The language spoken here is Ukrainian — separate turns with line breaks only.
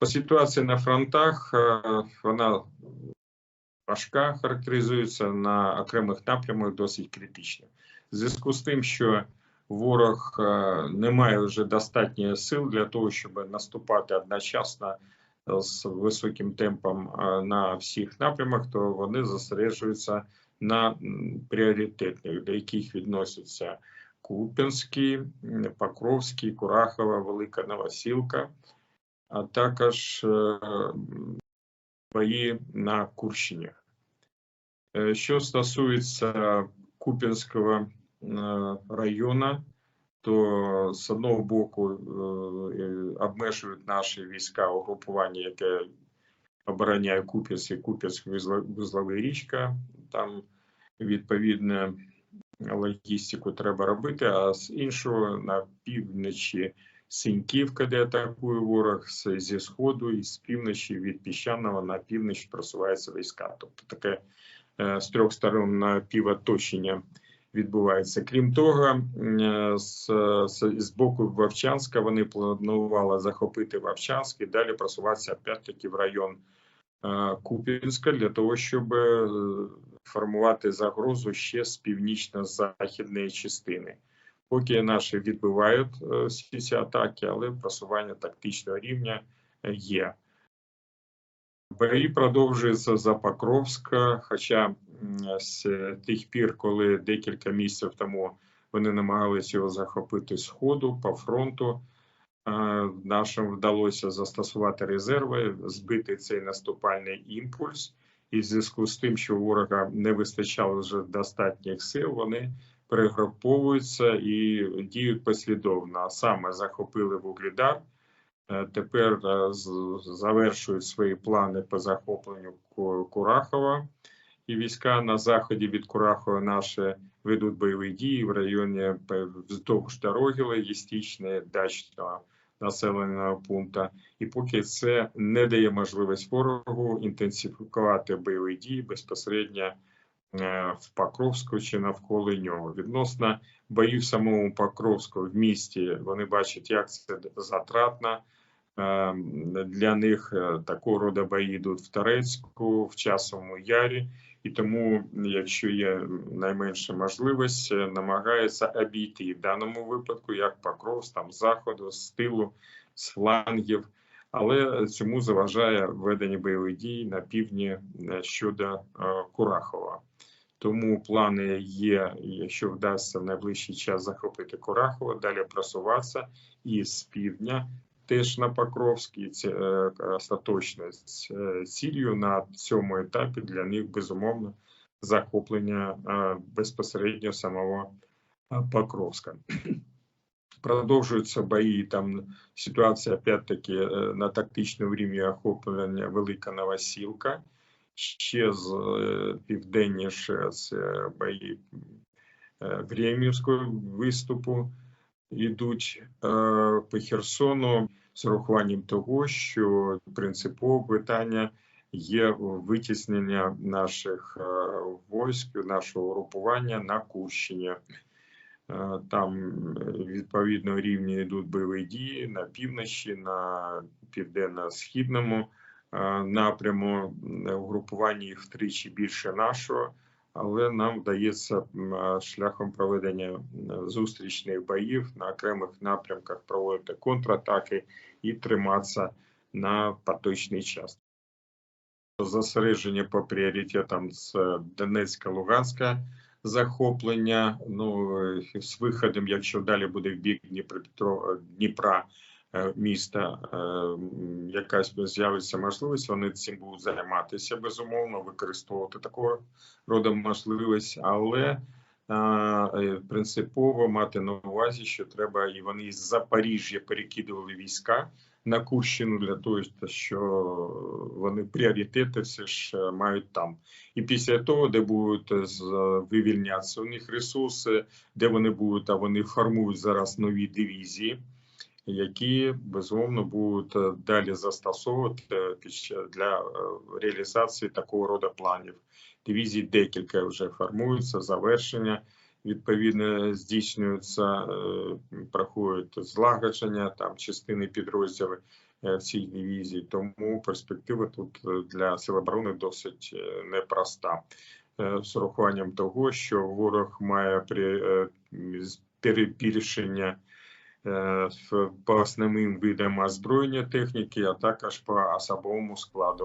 По ситуації на фронтах вона важка, характеризується на окремих напрямах досить критично. В зв'язку з тим, що ворог е, не має вже достатньо сил для того, щоб наступати одночасно з високим темпом е, на всіх напрямах, то вони зосереджуються на пріоритетних, до яких відносяться Куп'янський, Покровський, Курахова, Велика Новосілка, а також е, бої на Курщині. Е, Що стосується Куп'янського е, району, то з одного боку обмежують наші війська угрупування, яке обороняє Куп'янськ і Куп'янськ вузлова річка. Там відповідно логістику треба робити, а з іншого на півночі Синьківка, де атакує ворог зі сходу і з півночі від піщаного на північ просуваються війська. Тобто таке е, з трьох сторон на півоточення відбувається. Крім того, е, з, з, з боку Вовчанська вони планували захопити Вовчанськ і далі просуватися опять-таки в район е, Куп'янська для того, щоб формувати загрозу ще з північно-західної частини. Поки наші відбивають е, всі ці атаки, але просування тактичного рівня е, є. Бої продовжуються за Покровська, хоча з тих пір, коли декілька місяців тому вони намагалися його захопити з ходу по фронту, е, нашим вдалося застосувати резерви, збити цей наступальний імпульс. І в зв'язку з тим, що ворога не вистачало вже достатніх сил, вони перегруповуються і діють послідовно. А саме захопили Вугледар, е, тепер е, завершують свої плани по захопленню Курахова. І війська на заході від Курахова наші ведуть бойові дії в районі вздовж дороги логістичної, дачного населеного пункту. І поки це не дає можливість ворогу інтенсифікувати бойові дії безпосередньо в Покровську чи навколо нього. Відносно боїв самому Покровську в місті, вони бачать, як це затратно. Е, Для них е, такого роду бої йдуть в Торецьку, в Часовому Ярі, і тому, якщо є найменша можливість, е, намагаються обійти в даному випадку, як Покров, там з заходу, з тилу, з флангів. Але цьому заважає ведення бойових дій на півдні е, щодо е, Курахова. Тому плани є, якщо вдасться в найближчий час захопити Курахова, далі просуватися і з півдня теж на Покровській е, остаточно з е, на цьому етапі для них безумовно захоплення е, безпосередньо самого Покровська. Продовжуються бої. Там ситуація опять-таки на тактичному рівні охоплення Велика Новосілка. Ще з е, південніше це бої е, Времівського виступу йдуть е, по Херсону з урахуванням того, що принципове питання є витіснення наших е, військ, нашого групування на Курщині. Е, Там е, відповідно рівні йдуть бойові дії на півночі, на південно-східному е, напряму. Е, Угрупування їх втричі більше нашого, але нам вдається е, шляхом проведення е, зустрічних боїв на окремих напрямках проводити контратаки і триматися на поточний час. Зосередження по пріоритетам з Донецька, Луганська захоплення. Ну е, з виходом, якщо далі буде в бік Дніпропетро Дніпра е, міста, е, якась з'явиться можливість, вони цим будуть займатися безумовно, використовувати такого роду можливість, але е, принципово мати на увазі, що треба і вони із Запоріжжя перекидували війська на Курщину для того, що вони пріоритети все ж е, мають там. І після того, де будуть е, з- вивільнятися у них ресурси, де вони будуть, а вони формують зараз нові дивізії, які безумовно будуть е, далі застосовувати е, для е, реалізації такого роду планів. Дивізій декілька вже формуються, завершення відповідно здійснюються, проходять злагодження там частини підрозділів в цій дивізії. Тому перспектива тут для сил оборони досить непроста. З урахуванням того, що ворог має при Е, по основним видам озброєння техніки, а також по особовому складу.